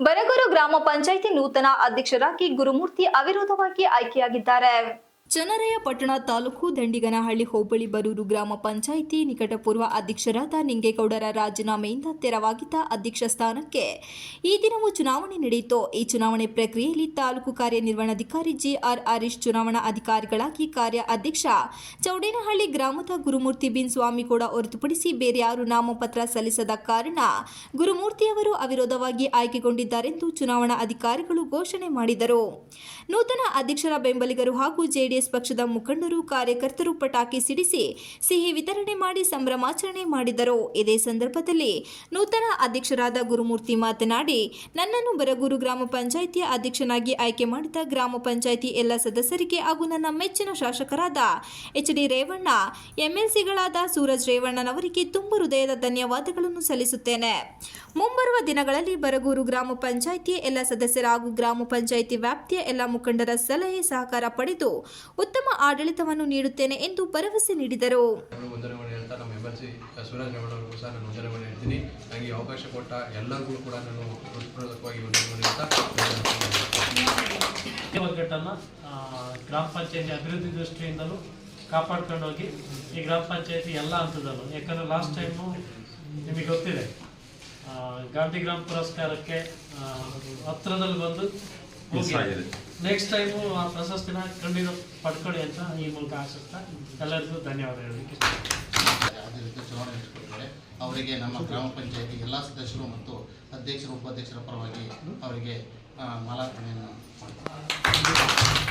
ಬರಗೂರು ಗ್ರಾಮ ಪಂಚಾಯಿತಿ ನೂತನ ಅಧ್ಯಕ್ಷರಾಗಿ ಗುರುಮೂರ್ತಿ ಅವಿರೋಧವಾಗಿ ಆಯ್ಕೆಯಾಗಿದ್ದಾರೆ. ಚನ್ನರಾಯ ಪಟ್ಟಣ ತಾಲೂಕು ದಂಡಿಗನಹಳ್ಳಿ ಹೋಬಳಿ ಬರೂರು ಗ್ರಾಮ ಪಂಚಾಯಿತಿ ನಿಕಟಪೂರ್ವ ಅಧ್ಯಕ್ಷರಾದ ನಿಂಗೇಗೌಡರ ರಾಜೀನಾಮೆಯಿಂದ ತೆರವಾಗಿದ್ದ ಅಧ್ಯಕ್ಷ ಸ್ಥಾನಕ್ಕೆ ಈ ದಿನವೂ ಚುನಾವಣೆ ನಡೆಯಿತು. ಈ ಚುನಾವಣೆ ಪ್ರಕ್ರಿಯೆಯಲ್ಲಿ ತಾಲೂಕು ಕಾರ್ಯನಿರ್ವಹಣಾಧಿಕಾರಿ ಜಿಆರ್ ಹರೀಶ್, ಚುನಾವಣಾ ಅಧಿಕಾರಿಗಳಾಗಿ ಕಾರ್ಯ ಅಧ್ಯಕ್ಷ ಚೌಡೇನಹಳ್ಳಿ ಗ್ರಾಮದ ಗುರುಮೂರ್ತಿ ಬಿನ್ ಸ್ವಾಮಿ ಕೂಡ ಹೊರತುಪಡಿಸಿ ಬೇರೆ ಯಾರು ನಾಮಪತ್ರ ಸಲ್ಲಿಸದ ಕಾರಣ ಗುರುಮೂರ್ತಿಯವರು ಅವಿರೋಧವಾಗಿ ಆಯ್ಕೆಗೊಂಡಿದ್ದಾರೆಂದು ಚುನಾವಣಾ ಅಧಿಕಾರಿಗಳು ಘೋಷಣೆ ಮಾಡಿದರು. ನೂತನ ಅಧ್ಯಕ್ಷರ ಬೆಂಬಲಿಗರು ಹಾಗೂ ಜೆಡಿಎಸ್ ಪಕ್ಷದ ಮುಖಂಡರು ಕಾರ್ಯಕರ್ತರು ಪಟಾಕಿ ಸಿಡಿಸಿ ಸಿಹಿ ವಿತರಣೆ ಮಾಡಿ ಸಂಭ್ರಮಾಚರಣೆ ಮಾಡಿದರು. ಇದೇ ಸಂದರ್ಭದಲ್ಲಿ ನೂತನ ಅಧ್ಯಕ್ಷರಾದ ಗುರುಮೂರ್ತಿ ಮಾತನಾಡಿ, ನನ್ನನ್ನು ಬರಗೂರು ಗ್ರಾಮ ಪಂಚಾಯಿತಿಯ ಅಧ್ಯಕ್ಷನಾಗಿ ಆಯ್ಕೆ ಮಾಡಿದ ಗ್ರಾಮ ಪಂಚಾಯಿತಿ ಎಲ್ಲ ಸದಸ್ಯರಿಗೆ ಹಾಗೂ ನನ್ನ ಮೆಚ್ಚಿನ ಶಾಸಕರಾದ ಎಚ್ ಡಿ ರೇವಣ್ಣ, ಎಂಎಲ್ಸಿಗಳಾದ ಸೂರಜ್ ರೇವಣ್ಣನವರಿಗೆ ತುಂಬ ಹೃದಯದ ಧನ್ಯವಾದಗಳನ್ನು ಸಲ್ಲಿಸುತ್ತೇನೆ. ಮುಂಬರುವ ದಿನಗಳಲ್ಲಿ ಬರಗೂರು ಗ್ರಾಮ ಪಂಚಾಯಿತಿಯ ಎಲ್ಲ ಸದಸ್ಯರ ಹಾಗೂ ಗ್ರಾಮ ಪಂಚಾಯಿತಿ ವ್ಯಾಪ್ತಿಯ ಎಲ್ಲ ಮುಖಂಡರ ಸಲಹೆ ಸಹಕಾರ ಪಡೆದು ಉತ್ತಮ ಆಡಳಿತವನ್ನು ನೀಡುತ್ತೇನೆ ಎಂದು ಭರವಸೆ ನೀಡಿದರು. ಅವಕಾಶ ಕೊಟ್ಟ ಎಲ್ಲರಿಗೂ ಕೂಡ ನಾನು ಹೃತ್ಪೂರ್ವಕವಾಗಿ ವಂದನೆ ಹೇಳ್ತಾ ಈ ಒಗ್ಗಟ್ಟನ್ನು ಗ್ರಾಮ ಪಂಚಾಯತಿ ಅಭಿವೃದ್ಧಿ ದೃಷ್ಟಿಯಿಂದಲೂ ಕಾಪಾಡ್ಕೊಂಡು ಹೋಗಿ ಈ ಗ್ರಾಮ ಪಂಚಾಯತಿ ಎಲ್ಲ ಹಂತದಲ್ಲೂ ಯಾಕಂದರೆ ಲಾಸ್ಟ್ ಟೈಮು ನಿಮಗೆ ಗೊತ್ತಿದೆ ಗಾಂಧಿ ಗ್ರಾಮ ಪುರಸ್ಕಾರಕ್ಕೆ ಹತ್ರದಲ್ಲಿ ಬಂದು ನೆಕ್ಸ್ಟ್ ಟೈಮು ಆ ಪ್ರಶಸ್ತಿನ ಖಂಡಿತ ಪಡ್ಕೊಳ್ಳಿ ಅಂತ ಈ ಮೂಲಕ ಆಶಿಸ್ತಾ ಎಲ್ಲರಿಗೂ ಧನ್ಯವಾದ ಹೇಳಲಿಕ್ಕೆ ಯಾವುದೇ ಅದೇ ರೀತಿ ಚುನಾವಣೆ ನಡೆಸಿಕೊಟ್ಟಿದ್ದಾರೆ ಅವರಿಗೆ ನಮ್ಮ ಗ್ರಾಮ ಪಂಚಾಯತಿ ಎಲ್ಲ ಸದಸ್ಯರು ಮತ್ತು ಅಧ್ಯಕ್ಷರು ಉಪಾಧ್ಯಕ್ಷರ ಪರವಾಗಿ ಅವರಿಗೆ ಮಾಲಾರ್ಪಣೆಯನ್ನು ಮಾಡ್ತಾರೆ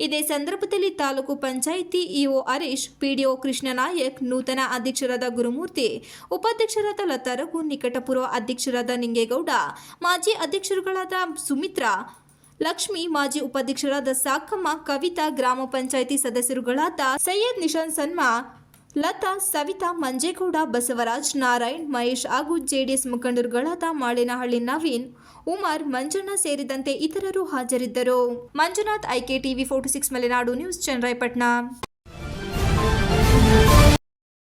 ಇದೇ ಸಂದರ್ಭದಲ್ಲಿ ತಾಲೂಕು ಪಂಚಾಯಿತಿ ಇಒ ಹರೀಶ್, ಪಿಡಿಒ ಕೃಷ್ಣನಾಯಕ್, ನೂತನ ಅಧ್ಯಕ್ಷರಾದ ಗುರುಮೂರ್ತಿ, ಉಪಾಧ್ಯಕ್ಷರಾದ ಲತಾ ರಘು ಅಧ್ಯಕ್ಷರಾದ ನಿಂಗೇಗೌಡ, ಮಾಜಿ ಅಧ್ಯಕ್ಷರುಗಳಾದ ಸುಮಿತ್ರಾ, ಲಕ್ಷ್ಮಿ, ಮಾಜಿ ಉಪಾಧ್ಯಕ್ಷರಾದ ಸಾಕಮ್ಮ, ಕವಿತಾ, ಗ್ರಾಮ ಪಂಚಾಯಿತಿ ಸದಸ್ಯರುಗಳಾದ ಸೈಯದ್ ನಿಶಾನ್ ಸನ್ಮಾ ಲತಾ, ಸವಿತಾ, ಮಂಜೇಗೌಡ, ಬಸವರಾಜ್, ನಾರಾಯಣ್, ಮಹೇಶ್ ಹಾಗೂ ಜೆಡಿಎಸ್ ಮುಖಂಡರುಗಳಾದ ಮಾಳಿನಹಳ್ಳಿ ನವೀನ್, ಉಮರ್, ಮಂಜಣ್ಣ ಸೇರಿದಂತೆ ಇತರರು ಹಾಜರಿದ್ದರು. Manjunath IK TV forty six, Malenadu news, Channarayapatna.